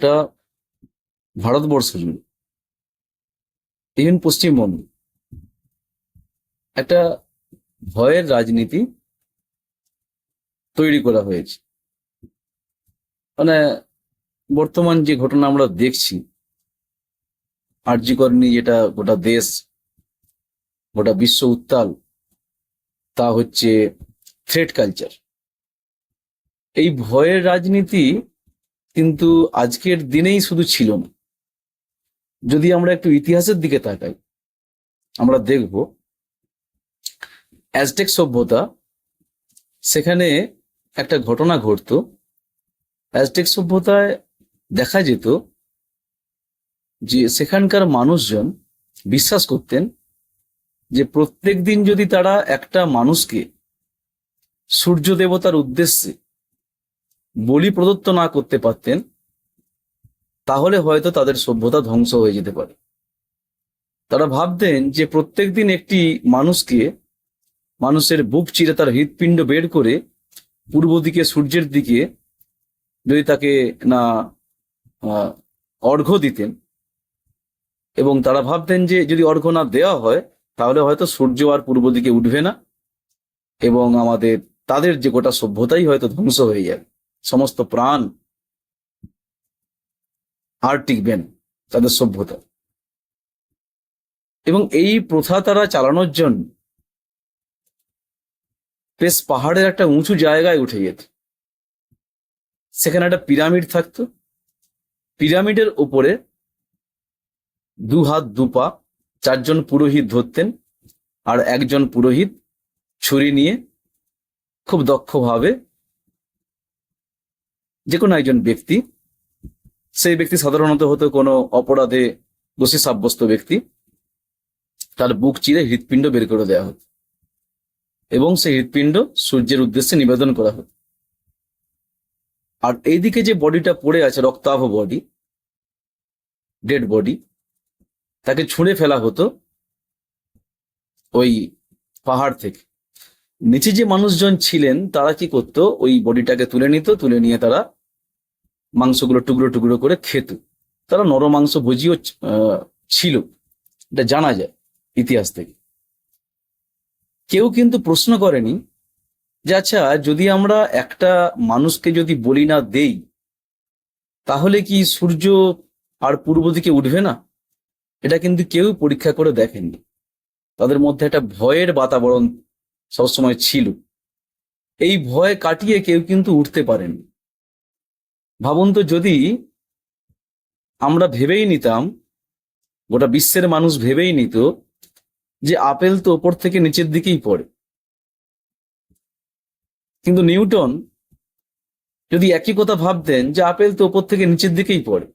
একটা ভারতবর্ষ জুড়ে ইভেন পশ্চিমবঙ্গ। একটা ভয়ের রাজনীতি তৈরি করা হয়েছে। মানে বর্তমান যে ঘটনা আমরা দেখছি আর্যিকর নিয়ে যেটা গোটা দেশ, গোটা বিশ্ব উত্তাল, তা হচ্ছে থ্রেড কালচার এই ভয়ের রাজনীতি কিন্তু আজকের দিনেই শুধু ছিল না। যদি আমরা একটু ইতিহাসের দিকে তাকাই, আমরা দেখব অ্যাজটেক সভ্যতা, সেখানে একটা ঘটনা ঘটতো। অ্যাজটেক সভ্যতায় দেখা যেত যে সেখানকার মানুষজন বিশ্বাস করতেন যে প্রত্যেক দিন যদি তারা একটা মানুষকে সূর্য দেবতার উদ্দেশ্যে বলি প্রদত্ত না করতে পারতেন, তাহলে হয়তো তাদের সভ্যতা ধ্বংস হয়ে যেতে পারে। তারা ভাবতেন যে প্রত্যেক দিন একটি মানুষকে, মানুষের বুক চিরে তার হৃৎপিণ্ড বের করে পূর্ব দিকে, সূর্যের দিকে যদি তাকে না অর্ঘ্য দিতেন। এবং তারা ভাবতেন যে যদি অর্ঘ্য না দেওয়া হয়, তাহলে হয়তো সূর্য আর পূর্ব দিকে উঠবে না এবং আমাদের, তাদের যে গোটা সভ্যতাই হয়তো ধ্বংস হয়ে যাবে। সমস্ত প্রাণ আর টিকবে না তাদের সভ্যতা। এবং এই প্রথা তারা চালানোর জন্য বেশ পাহাড়ের একটা উঁচু জায়গায় উঠে যেত সেখানে একটা পিরামিড থাকতো। পিরামিডের ওপরে দু হাত দু পা চারজন পুরোহিত ধরতেন আর একজন পুরোহিত ছুরি নিয়ে খুব দক্ষভাবে যে কোনো একজন ব্যক্তি, সেই ব্যক্তি সাধারণত হতো কোনো অপরাধে দোষী সাব্যস্ত ব্যক্তি, তার বুক চিরে হৃৎপিণ্ড বের করে দেওয়া হতো। এবং সেই হৃৎপিণ্ড সূর্যের উদ্দেশ্যে নিবেদন করা হতো। আর এইদিকে যে বডিটা পড়ে আছে, রক্তাভ বডি, ডেড বডি, তাকে ছুঁড়ে ফেলা হতো ওই পাহাড় থেকে। নিচে যে মানুষজন ছিলেন, তারা কি করতো? ওই বডিটাকে তুলে নিত, তুলে নিয়ে তারা মাংসগুলো টুকরো টুকরো করে খেত। তারা নর মাংস ভুজিও ছিল। এটা জানা যায় ইতিহাস থেকে। কেউ কিন্তু প্রশ্ন করেনি যে আচ্ছা যদি আমরা একটা মানুষকে যদি বলি না দেই, তাহলে কি সূর্য আর পূর্ব দিকে উঠবে না? এটা কিন্তু কেউ পরীক্ষা করে দেখেননি। তাদের মধ্যে একটা ভয়ের বাতাবরণ সবসময় ছিল। এই ভয় কাটিয়ে কেউ কিন্তু উঠতে পারেনি ভাবুন তো যদি আমরা ভেবেই নিতাম, গোটা বিশ্বের মানুষ ভেবেই নিত যে আপেল তো ওপর থেকে নিচের দিকেই পড়ে। কিন্তু নিউটন যদি একই কথা ভাবতেন যে আপেল তো ওপর থেকে নিচের দিকেই পড়ে,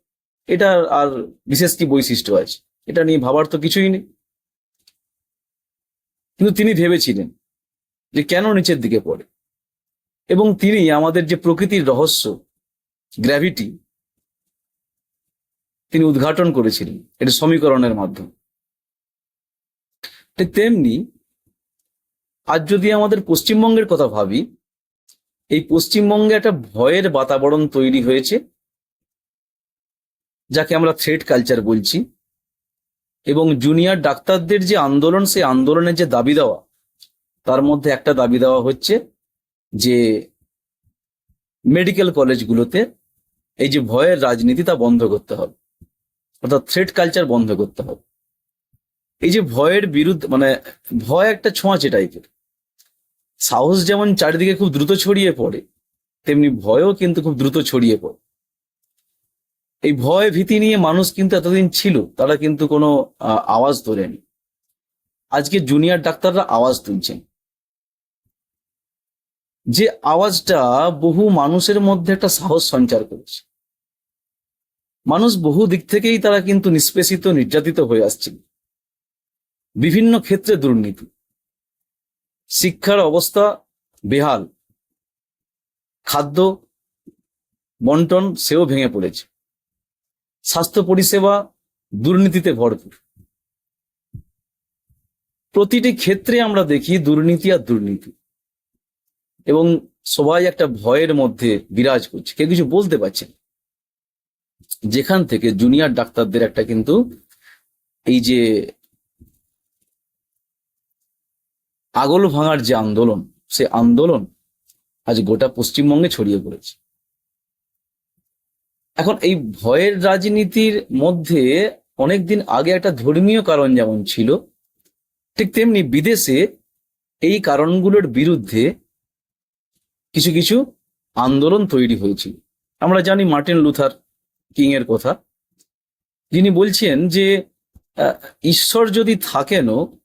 এটা আর বিশেষ কি বৈশিষ্ট্য আছে? এটা নিয়ে ভাবার তো কিছুই নেই। কিন্তু তিনি ভেবেছিলেন যে কেন নিচের দিকে পড়ে? এবং তিনি আমাদের যে প্রকৃতির রহস্য গ্র্যাভিটি তিনি উদ্ঘাটন করেছিলেন, এটা সমীকরণের মাধ্যমে। তেমনি, আজ যদি আমাদের পশ্চিমবঙ্গের কথা ভাবি, এই পশ্চিমবঙ্গে একটা ভয়ের বাতাবরণ তৈরি হয়েছে, যাকে আমরা থ্রেড কালচার বলছি, এবং জুনিয়র ডাক্তারদের যে আন্দোলন, সেই আন্দোলনের যে দাবি দেওয়া, তার মধ্যে একটা দাবি দেওয়া হচ্ছে যে মেডিকেল কলেজগুলোতে এই যে ভয়ের রাজনীতি তা বন্ধ করতে হবে। অর্থাৎ থ্রেড কালচার বন্ধ করতে হবে। এই যে ভয়ের বিরুদ্ধে মানে ভয় একটা ছোঁয়াচে টাইপের সাহস যেমন চারিদিকে খুব দ্রুত ছড়িয়ে পড়ে, তেমনি ভয়ও কিন্তু খুব দ্রুত ছড়িয়ে পড়ে। এই ভয় ভীতি নিয়ে মানুষ কিন্তু এতদিন ছিল, তারা কিন্তু কোনো আওয়াজ তোলেনি। আজকে জুনিয়র ডাক্তাররা আওয়াজ তুলছেন। যে আওয়াজটা বহু মানুষের মধ্যে একটা সাহস সঞ্চার করেছে। মানুষ বহু দিক থেকেই তারা কিন্তু নিষ্পেষিত, নির্যাতিত হয়ে আসছিল বিভিন্ন ক্ষেত্রে দুর্নীতি। শিক্ষার অবস্থা বেহাল। খাদ্য, বন্টন সেও ভেঙে পড়েছে। স্বাস্থ্য পরিষেবা দুর্নীতিতে ভরপুর। প্রতিটি ক্ষেত্রে আমরা দেখি দুর্নীতি আর দুর্নীতি। এবং সবাই একটা ভয়ের মধ্যে বিরাজ করছে কেউ কিছু বলতে পারছে। যেখান থেকে জুনিয়র ডাক্তারদের একটা কিন্তু এই যে আগল ভাঙার যে আন্দোলন, সে আন্দোলন আজ গোটা পশ্চিমবঙ্গে ছড়িয়ে পড়েছে এখন এই ভয়ের রাজনীতির মধ্যে অনেকদিন আগে একটা ধর্মীয় কারণ যেমন ছিল, ঠিক তেমনি বিদেশে এই কারণগুলোর বিরুদ্ধে কিছু কিছু আন্দোলন তৈরি হয়েছিল। আমরা জানি মার্টিন লুথার কিং এর কথা। যিনি বলছেন যে ঈশ্বর যদি থাকেনও,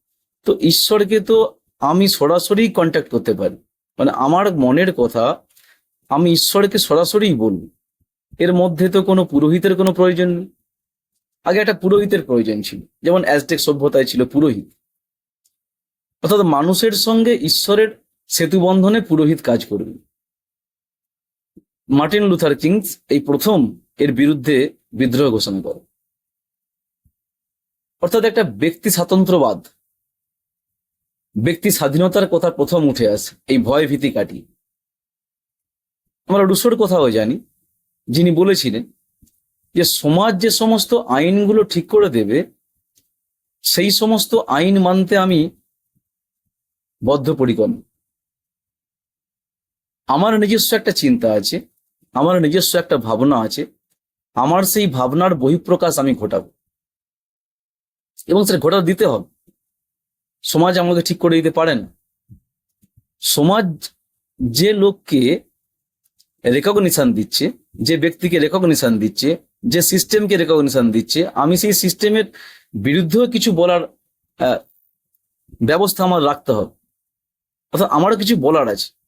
তো ঈশ্বরকে তো আমি সরাসরি কন্ট্যাক্ট করতে পারি। মানে আমার মনের কথা আমি ঈশ্বরকে সরাসরিই বলব এর মধ্যে তো কোনো পুরোহিতের কোনো প্রয়োজন নেই। আগে একটা পুরোহিতের প্রয়োজন ছিল। যেমন অ্যাজটেক সভ্যতায় ছিল পুরোহিত। অর্থাৎ মানুষের সঙ্গে ঈশ্বরের সেতু বন্ধনে পুরোহিত কাজ করবে। মার্টিন লুথার কিংস এই প্রথম এর বিরুদ্ধে বিদ্রোহ ঘোষণা করে। অর্থাৎ একটা ব্যক্তি স্বাতন্ত্রবাদ ব্যক্তি স্বাধীনতার কথা প্রথম উঠে আসে, এই ভয় ভীতি কাটিয়ে। আমরা রুশোর কথাও জানি, যিনি বলেছিলেন যে সমাজ যে সমস্ত আইনগুলো ঠিক করে দেবে, সেই সমস্ত আইন মানতে আমি বদ্ধপরিকর আমার নিজস্ব একটা চিন্তা আছে, আমার নিজস্ব একটা ভাবনা আছে, আমার সেই ভাবনার বহিঃপ্রকাশ আমি ঘটাবো। এবং সেটা ঘটা দিতে হবে। সমাজ আমাকে ঠিক করে দিতে পারে না। সমাজ যে লোককে রেকগনিশন দিচ্ছে, যে ব্যক্তিকে রেকগনিশন দিচ্ছে, যে সিস্টেমকে রেকগনিশন দিচ্ছে, আমি সেই সিস্টেমের বিরুদ্ধেও কিছু বলার ব্যবস্থা আমার রাখতে হবে। অর্থাৎ আমারও কিছু বলার আছে।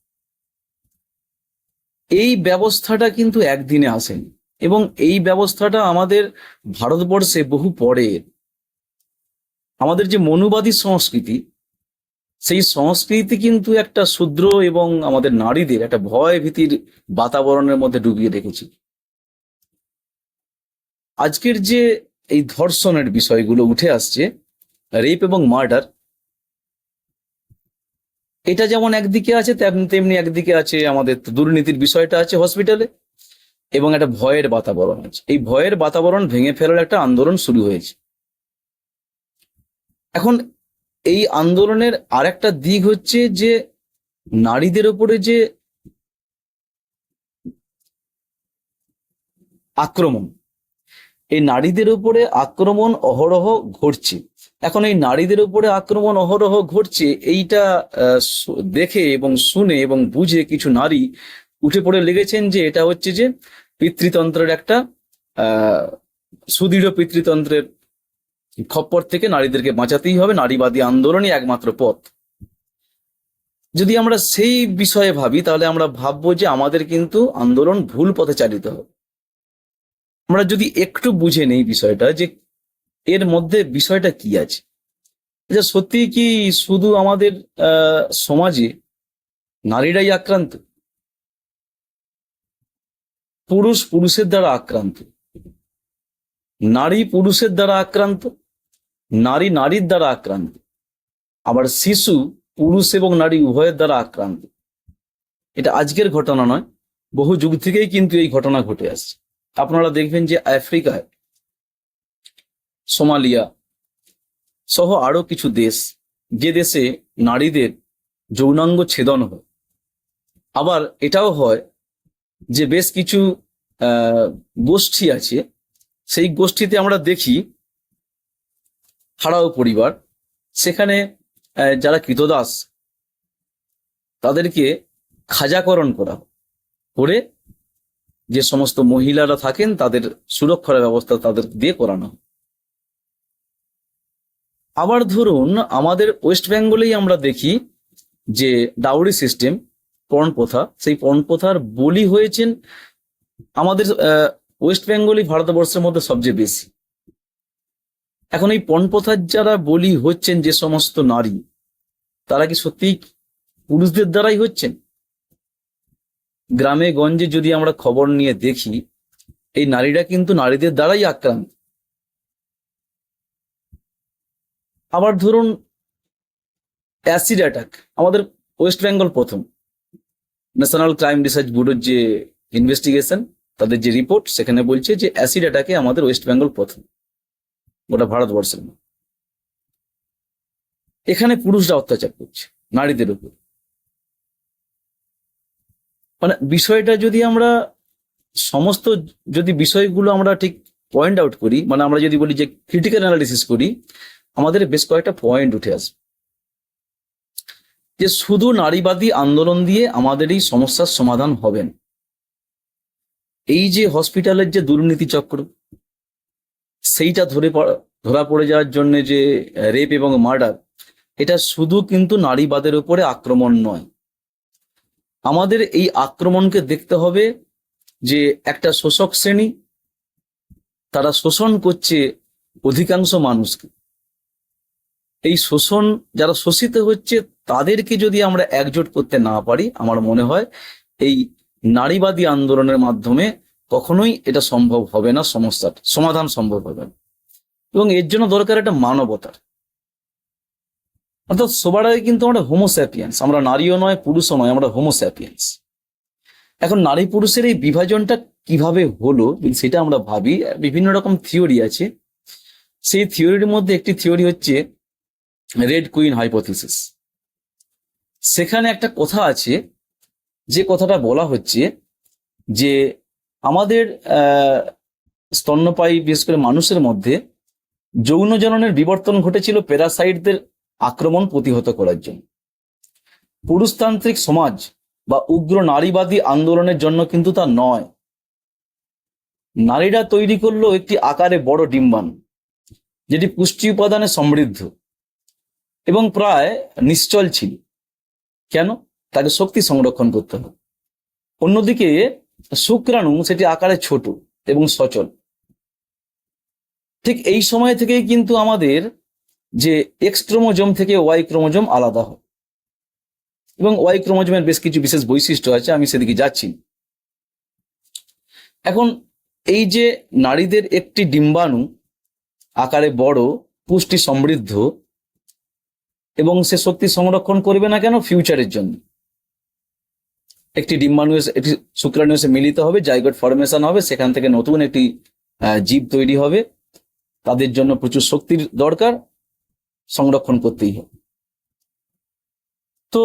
এই ব্যবস্থাটা কিন্তু একদিনে আসেনি। এবং এই ব্যবস্থাটা আমাদের ভারতবর্ষে বহু পরে। আমাদের যে মনুবাদী সংস্কৃতি, সেই সংস্কৃতি কিন্তু একটা শূদ্র এবং আমাদের নারীদের একটা ভয় ভীতির বাতাবরণের মধ্যে ডুবিয়ে রেখেছি। আজকের যে এই ধর্ষণের বিষয়গুলো উঠে আসছে, রেপ এবং মার্ডার এটা যেমন একদিকে আছে তেমনি একদিকে আছে আমাদের দুর্নীতির বিষয়টা আছে হসপিটালে এবং একটা ভয়ের বাতাবরণ আছে। এই ভয়ের বাতাবরণ ভেঙে ফেলার একটা আন্দোলন শুরু হয়েছে। এখন এই আন্দোলনের আরেকটা দিক হচ্ছে যে, নারীদের উপরে যে আক্রমণ, এই নারীদের উপরে আক্রমণ অহরহ ঘটছে। এখন এই নারীদের উপরে আক্রমণ অহরহ ঘটছে, এইটা দেখে এবং শুনে এবং বুঝে কিছু নারী উঠে পড়ে লেগেছেন যে এটা হচ্ছে যে পিতৃতন্ত্রের একটা সুদৃঢ় পিতৃতন্ত্রের খপ্পর থেকে নারীদেরকে বাঁচাতেই হবে, নারীবাদী আন্দোলনই একমাত্র পথ। যদি আমরা সেই বিষয়ে ভাবি, তাহলে আমরা ভাববো যে আমাদের কিন্তু আন্দোলন ভুল পথে চালিত হবে। আমরা যদি একটু বুঝে নেই বিষয়টা যে এর মধ্যে বিষয়টা কি আছে? যে সত্যি কি শুধু আমাদের সমাজে নারীরাই আক্রান্ত? পুরুষ পুরুষের দ্বারা আক্রান্ত। নারী পুরুষের দ্বারা আক্রান্ত, নারী নারীর দ্বারা আক্রান্ত। আবার শিশু, পুরুষ এবং নারী উভয়ের দ্বারা আক্রান্ত। এটা আজকের ঘটনা নয়, বহু যুগ থেকেই কিন্তু এই ঘটনা ঘটে আসছে। আপনারা দেখবেন যে আফ্রিকায় সোমালিয়া সহ আরও কিছু দেশ, যে দেশে নারীদের যৌনাঙ্গ ছেদন হয়। আবার এটাও হয় যে বেশ কিছু গোষ্ঠী আছে, সেই গোষ্ঠীতে আমরা দেখি হারাও পরিবার। সেখানে যারা কৃতদাস, তাদেরকে খাজাকরণ করা করে যে সমস্ত মহিলারা থাকেন, তাদের সুরক্ষার ব্যবস্থা তাদের দিয়ে করানো। আবার ধরুন আমাদের ওয়েস্ট বেঙ্গলেই আমরা দেখি যে ডাউরি সিস্টেম পণ প্রথা সেই পণ প্রথার বলি হয়েছেন আমাদের ওয়েস্ট বেঙ্গলই ভারতবর্ষের মধ্যে সবচেয়ে বেশি। এখন এই পণ প্রথার যারা বলি হচ্ছেন যে সমস্ত নারী, তারা কি সত্যি পুরুষদের দ্বারাই হচ্ছেন? গ্রামে গঞ্জে যদি আমরা খবর নিয়ে দেখি, এই নারীরা কিন্তু নারীদের দ্বারাই আক্রান্ত। আবার ধরুন অ্যাসিড অ্যাটাক আমাদের ওয়েস্ট বেঙ্গল প্রথম ন্যাশনাল ক্রাইম রিসার্চ ব্যুরোর যে ইনভেস্টিগেশন তাদের যে রিপোর্ট সেখানে বলছে যে অ্যাসিড অ্যাটাকে আমাদের ওয়েস্ট বেঙ্গল প্রথম, গোটা ভারতবর্ষের। এখানে পুরুষরা অত্যাচার করছে, নারীদের উপর মানে বিষয়টা যদি আমরা সমস্ত, যদি বিষয়গুলো আমরা ঠিক পয়েন্ট আউট করি মানে আমরা যদি বলি যে ক্রিটিক্যাল অ্যানালিসিস করি আমাদের বেশ কয়েকটা পয়েন্ট উঠে আসবে। যে শুধু নারীবাদী আন্দোলন দিয়ে আমাদের এই সমস্যার সমাধান হবে না। এই যে হসপিটালের যে দুর্নীতি চক্র, সেইটা ধরে ধরা পড়ে যাওয়ার জন্য যে রেপ এবং মার্ডার এটা শুধু কিন্তু নারীবাদের উপরে আক্রমণ নয়। আমাদের এই আক্রমণকে দেখতে হবে যে একটা শোষক শ্রেণি, তারা শোষণ করছে অধিকাংশ মানুষকে। এই শোষণ যারা শোষিত হচ্ছে, তাদেরকে যদি আমরা একজোট করতে না পারি, আমার মনে হয় এই নারীবাদী আন্দোলনের মাধ্যমে কখনোই এটা সম্ভব হবে না সমস্যার সমাধান সম্ভব হবে না। এবং এর জন্য দরকার একটা মানবতার। অর্থাৎ সবার আগে কিন্তু আমরা হোমোস্যাপিয়েন্স আমরা নারীও নয়, পুরুষও নয়, আমরা হোমোস্যাপিয়েন্স এখন নারী পুরুষের এই বিভাজনটা কীভাবে হলো, সেটা আমরা ভাবি। বিভিন্ন রকম থিওরি আছে। সেই থিওরির মধ্যে একটি থিওরি হচ্ছে রেড কুইন হাইপোথিসিস। সেখানে একটা কথা আছে, যে কথাটা বলা হচ্ছে যে আমাদের স্তন্যপায়ী, বিশেষ করে মানুষের মধ্যে যৌন জননের বিবর্তন ঘটেছিল প্যারাসাইটদের আক্রমণ প্রতিহত করার জন্য। পুরুষতান্ত্রিক সমাজ বা উগ্র নারীবাদী আন্দোলনের জন্য কিন্তু তা নয়। নারীরা তৈরি করল একটি আকারে বড় ডিম্বাণু, যেটি পুষ্টি উপাদানে সমৃদ্ধ। এবং প্রায় নিশ্চল ছিল। কেন? তাকে শক্তি সংরক্ষণ করতে হবে। অন্যদিকে শুক্রাণু সেটি আকারে ছোট এবং সচল। ঠিক এই সময় থেকেই কিন্তু আমাদের যে এক্স ক্রোমোজোম থেকে ওয়াই ক্রোমোজোম আলাদা হয়। এবং ওয়াই ক্রোমোজোমের বেশ কিছু বিশেষ বৈশিষ্ট্য আছে, আমি সেদিকে যাচ্ছি। এখন এই যে নারীদের একটি ডিম্বাণু আকারে বড়, পুষ্টি সমৃদ্ধ এবং সে শক্তি সংরক্ষণ করবে না কেন? ফিউচারের জন্য। একটি ডিম্বাণু একটি শুক্রাণু এসে মিলিত হবে, জাইগোট ফরমেশন হবে, সেখান থেকে নতুন একটি জীব তৈরি হবে। তাদের জন্য প্রচুর শক্তির দরকার, সংরক্ষণ করতেই হবে। তো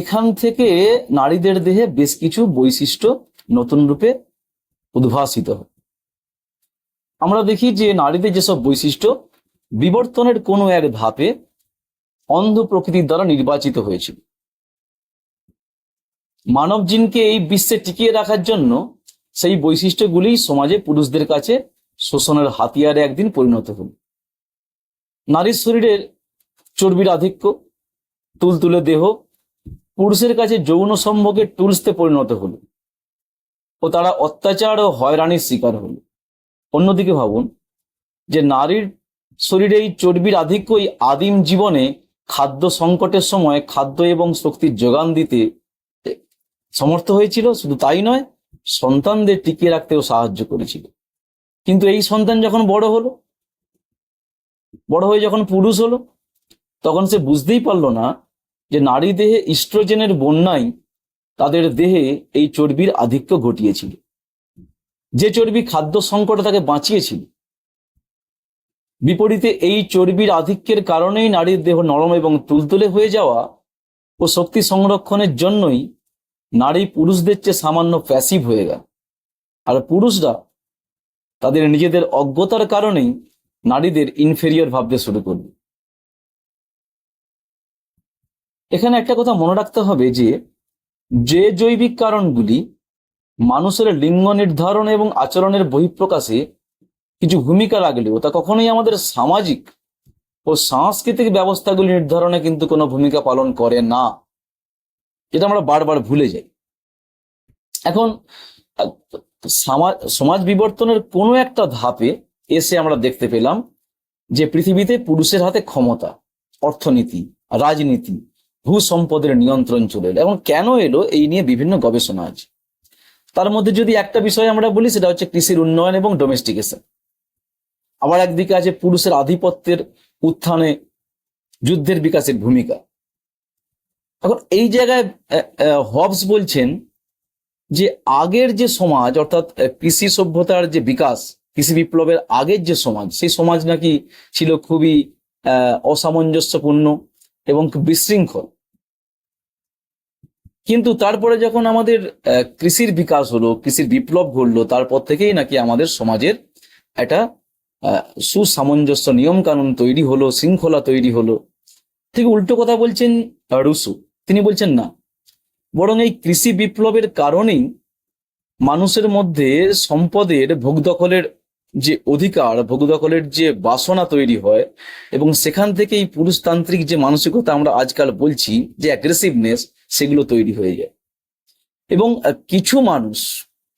এখান থেকে নারীদের দেহে বেশ কিছু বৈশিষ্ট্য নতুন রূপে উদ্ভাসিত হয় আমরা দেখি যে নারীদের যেসব বৈশিষ্ট্য, বিবর্তনের কোনো এক ধাপে অন্ধ প্রকৃতির দ্বারা নির্বাচিত হয়েছিল। মানব জিনকে এই বিশ্বে টিকিয়ে রাখার জন্য সেই বৈশিষ্ট্যগুলি সমাজে পুরুষদের কাছে শোষণের হাতিয়ারে একদিন পরিণত হল। নারীর শরীরের চর্বির আধিক্য, তুলতুলে দেহ পুরুষের কাছে যৌন সম্ভোগের টুলসতে পরিণত হলো ও তারা অত্যাচার ও হয়রানির শিকার হলো। অন্যদিকে ভাবুন যে নারীর শরীরে এই চর্বির আধিক্য এই আদিম জীবনে খাদ্য সংকটের সময় খাদ্য এবং শক্তির যোগান দিতে সমর্থ হয়েছিল, শুধু তাই নয়, সন্তানদের টিকিয়ে রাখতেও সাহায্য করেছিল। কিন্তু এই সন্তান যখন বড় হলো, বড় হয়ে যখন পুরুষ হলো, তখন সে বুঝতেই পারল না যে নারী দেহে ইস্ট্রোজেনের বন্যাই তাদের দেহে এই চর্বির আধিক্য ঘটিয়েছিল। যে চর্বি খাদ্য সংকটে তাকে বাঁচিয়েছিল বিপরীতে এই চর্বির আধিক্যের কারণেই নারীর দেহ নরম এবং তুলতুলে হয়ে যাওয়া ও শক্তি সংরক্ষণের জন্যই নারী পুরুষদের চেয়ে সামান্য প্যাসিভ হয়ে গেল। আর পুরুষরা তাদের নিজেদের অজ্ঞতার কারণেই নারীদের ইনফেরিয়র ভাবতে শুরু করবে। এখানে একটা কথা মনে রাখতে হবে যে যে জৈবিক কারণগুলি মানুষের লিঙ্গ নির্ধারণ এবং আচরণের বহিঃপ্রকাশে কিছু ভূমিকা রাখলেও তা কখনোই আমাদের সামাজিক ও সাংস্কৃতিক ব্যবস্থাগুলি নির্ধারণে কিন্তু কোনো ভূমিকা পালন করে না। এটা আমরা বারবার ভুলে যাই। এখন সমাজ বিবর্তনের কোনো একটা ধাপে এসে আমরা দেখতে পেলাম যে পৃথিবীতে পুরুষের হাতে ক্ষমতা, অর্থনীতি, রাজনীতি ভূ সম্পদের নিয়ন্ত্রণ চলে এলো। এবং কেন এলো? এই নিয়ে বিভিন্ন গবেষণা আছে। তার মধ্যে যদি একটা বিষয় আমরা বলি, সেটা হচ্ছে কৃষির উন্নয়ন এবং ডোমেস্টিকেশন আবার একদিকে আছে পুরুষের আধিপত্যের উত্থানে যুদ্ধের বিকাশের ভূমিকা। এখন এই জায়গায় হবস বলছেন যে আগের যে সমাজ, অর্থাৎ কৃষি সভ্যতার যে বিকাশ, কৃষি বিপ্লবের আগের যে সমাজ, সেই সমাজ নাকি ছিল খুবই অসামঞ্জস্যপূর্ণ এবং বিশৃঙ্খল। কিন্তু তারপরে যখন আমাদের কৃষির বিকাশ হলো, কৃষির বিপ্লব ঘটলো, তারপর থেকেই নাকি আমাদের সমাজের একটা সুসামঞ্জস্য নিয়ম কানুন তৈরি হলো, শৃঙ্খলা তৈরি হলো। ঠিক উল্টো কথা বলছেন রুসু। তিনি বলছেন, না। বরং এই কৃষি বিপ্লবের কারণেই মানুষের মধ্যে সম্পদের ভোগ দখলের যে অধিকার ভোগ দখলের যে বাসনা তৈরি হয় এবং সেখান থেকেই পুরুষতান্ত্রিক যে মানসিকতা আমরা আজকাল বলছি, যে অ্যাগ্রেসিভনেস সেগুলো তৈরি হয়ে যায়। এবং কিছু মানুষ,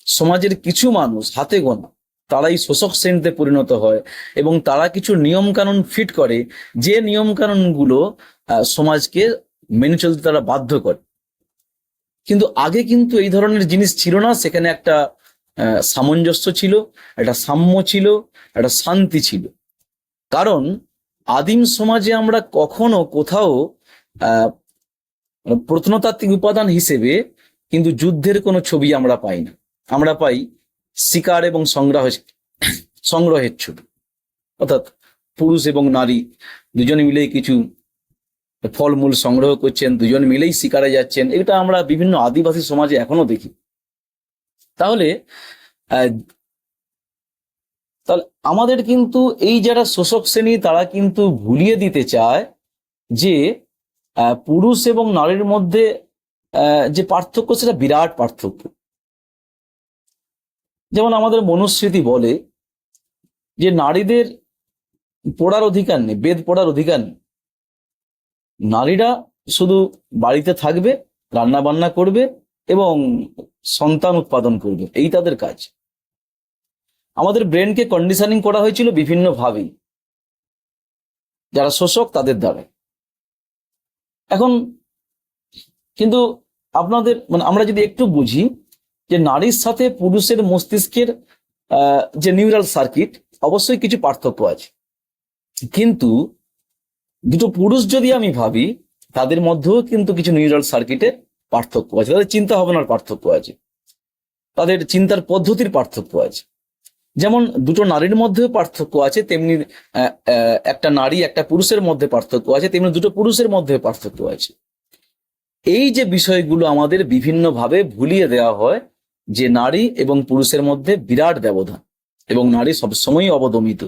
সমাজের কিছু মানুষ হাতে গোনা তারাই শোষক শ্রেণীতে পরিণত হয় এবং তারা কিছু নিয়ম কানুন ফিট করে। যে নিয়ম কানুনগুলো আহ, সমাজকে মেনে চলতে তারা বাধ্য করে। কিন্তু আগে কিন্তু এই ধরনের জিনিস ছিল না। সেখানে একটা সামঞ্জস্য ছিল একটা সাম্য ছিল একটা শান্তি ছিল। কারণ আদিম সমাজে আমরা কখনো কোথাও প্রত্নতাত্ত্বিক উপাদান হিসেবে কিন্তু যুদ্ধের কোনো ছবি আমরা পাই না। আমরা পাই শিকার এবং সংগ্রহ সংগ্রহের ছবি। অর্থাৎ পুরুষ এবং নারী দুজনে মিলেই কিছু ফলমূল সংগ্রহ করছেন, দুজন মিলেই শিকারে যাচ্ছেন। এটা আমরা বিভিন্ন আদিবাসী সমাজে এখনও দেখি। তাহলে তাহলে আমাদের কিন্তু এই যারা শোষক শ্রেণি, তারা কিন্তু ভুলিয়ে দিতে চায় যে পুরুষ এবং নারীর মধ্যে যে পার্থক্য, সেটা বিরাট পার্থক্য। যেমন আমাদের মনুস্মৃতি বলে যে নারীদের পড়ার অধিকার নেই, বেদ পড়ার অধিকার নেই। নারীরা শুধু বাড়িতে থাকবে রান্না বান্না করবে এবং সন্তান উৎপাদন করবে, এই তাদের কাজ। আমাদের ব্রেনকে কন্ডিশনিং করা হয়েছিল বিভিন্নভাবেই। যারা শোষক, তাদের দ্বারা। এখন কিন্তু আপনাদের মানে আমরা যদি একটু বুঝি যে নারীর সাথে পুরুষের মস্তিষ্কের যে নিউরাল সার্কিট, অবশ্যই কিছু পার্থক্য আছে। কিন্তু দুটো পুরুষ যদি আমি ভাবি, তাদের মধ্যেও কিন্তু কিছু নিউরাল সার্কিটে পার্থক্য আছে। তাদের চিন্তা ভাবনার পার্থক্য আছে। তাদের চিন্তার পদ্ধতির পার্থক্য আছে। যেমন দুটো নারীর মধ্যেও পার্থক্য আছে, তেমনি একটা নারী একটা পুরুষের মধ্যে পার্থক্য আছে, তেমনি দুটো পুরুষের মধ্যে পার্থক্য আছে। এই যে বিষয়গুলো আমাদের বিভিন্নভাবে ভুলিয়ে দেওয়া হয় যে নারী এবং পুরুষের মধ্যে বিরাট ব্যবধান এবং নারী সবসময়ই অবদমিত।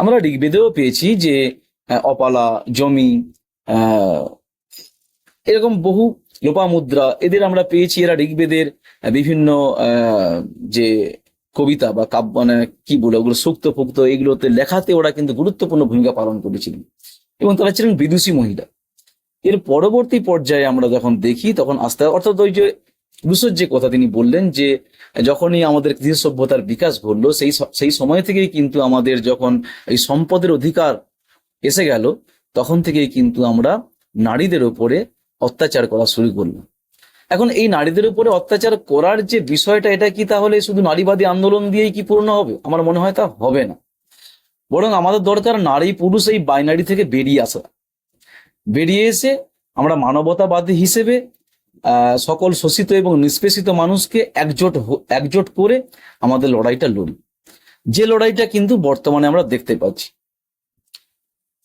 আমরা ঋগ্বেদেও পেয়েছি যে অপালা, জমি এরকম বহু লোপামুদ্রা এদের আমরা পেয়েছি। এরা ঋগ্বেদের বিভিন্ন যে কবিতা বা কাব্য মানে কি বলে, ওগুলো সুক্ত ফুক্ত এগুলোতে লেখাতে ওরা কিন্তু গুরুত্বপূর্ণ ভূমিকা পালন করেছিলেন। এবং তারা ছিলেন বিদুষী মহিলা। এর পরবর্তী পর্যায়ে আমরা যখন দেখি, তখন আস্তে, অর্থাৎ ওই যে রুশোর যে কথা তিনি বললেন যে, যখনই আমাদের কৃষি সভ্যতার বিকাশ ঘটলো, সেই সেই সময় থেকেই কিন্তু আমাদের যখন এই সম্পদের অধিকার এসে গেল, তখন থেকেই কিন্তু আমরা নারীদের উপরে অত্যাচার করা শুরু করলাম। এখন এই নারীদের উপরে অত্যাচার করার যে বিষয়টা, এটা কি তাহলে শুধু নারীবাদী আন্দোলন দিয়েই কি পূর্ণ হবে? আমার মনে হয় তা হবে না। বরং আমাদের দরকার নারী পুরুষ এই বাইনারি থেকে বেরিয়ে আসা। বেরিয়ে এসে আমরা মানবতাবাদী হিসেবে সকল শোষিত এবং নিষ্পেষিত মানুষকে একজোট একজোট করে আমাদের লড়াইটা লড়ি যে লড়াইটা কিন্তু বর্তমানে আমরা দেখতে পাচ্ছি।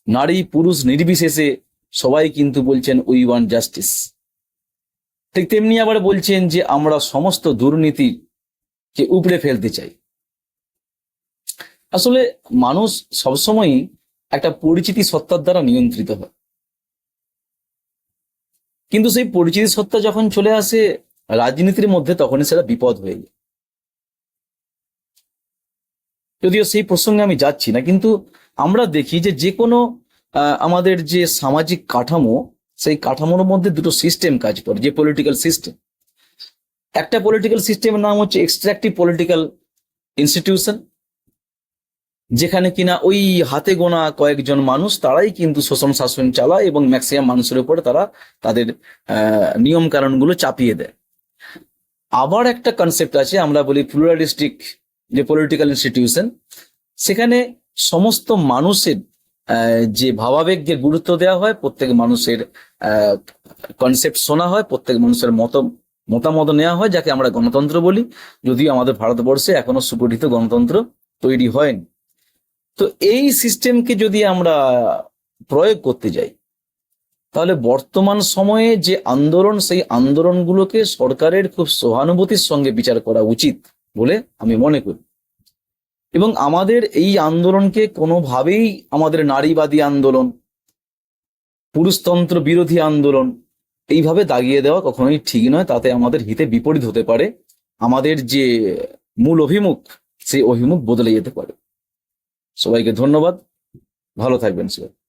নারী, পুরুষ নির্বিশেষে সবাই কিন্তু বলছেন উই ওয়ান জাস্টিস ঠিক তেমনি আবার বলছেন যে, আমরা সমস্ত দুর্নীতি দুর্নীতিকে উপড়ে ফেলতে চাই। আসলে মানুষ সবসময়ই একটা পরিচিতি সত্তার দ্বারা নিয়ন্ত্রিত হয়। কিন্তু সেই পরিচিতি সত্তা যখন চলে আসে রাজনীতির মধ্যে, তখনই সেটা বিপদ হয়ে যায়। যদিও সেই প্রসঙ্গে আমি যাচ্ছি না, কিন্তু আমরা দেখি যে যে কোনো আমাদের যে সামাজিক কাঠামো, সেই কাঠামোর মধ্যে দুটো সিস্টেম কাজ করে, যে পলিটিক্যাল সিস্টেম একটা পলিটিক্যাল সিস্টেমের নাম হচ্ছে এক্সট্রাকটিভ পলিটিক্যাল ইনস্টিটিউশন যেখানে কিনা ওই হাতে গোনা কয়েকজন মানুষ, তারাই কিন্তু শোষণ শাসন চালায় এবং ম্যাক্সিমাম মানুষের উপরে তারা তাদের নিয়ম কারণগুলো চাপিয়ে দেয়। আবার একটা কনসেপ্ট আছে, আমরা বলি প্লুরালিস্টিক যে পলিটিক্যাল ইনস্টিটিউশন সেখানে সমস্ত মানুষের যে ভাবাবেগকে গুরুত্ব দেওয়া হয়, প্রত্যেক মানুষের কনসেপ্ট শোনা হয়, প্রত্যেক মানুষের মত, মতামত নেওয়া হয়, যাকে আমরা গণতন্ত্র বলি। যদিও আমাদের ভারতবর্ষে এখনও সুগঠিত গণতন্ত্র তৈরি হয়নি। তো এই সিস্টেমকে যদি আমরা প্রয়োগ করতে যাই, তাহলে বর্তমান সময়ে যে আন্দোলন, সেই আন্দোলনগুলোকে সরকারের খুব সহানুভূতির সঙ্গে বিচার করা উচিত বলে আমি মনে করি। এবং আমাদের এই আন্দোলনকে কোনোভাবেই আমাদের নারীবাদী আন্দোলন, পুরুষতন্ত্র বিরোধী আন্দোলন এইভাবে দাগিয়ে দেওয়া কখনোই ঠিক নয়। তাতে আমাদের হিতে বিপরীত হতে পারে। আমাদের যে মূল অভিমুখ, সেই অভিমুখ বদলে যেতে পারে। সবাইকে ধন্যবাদ। ভালো থাকবেন সবাই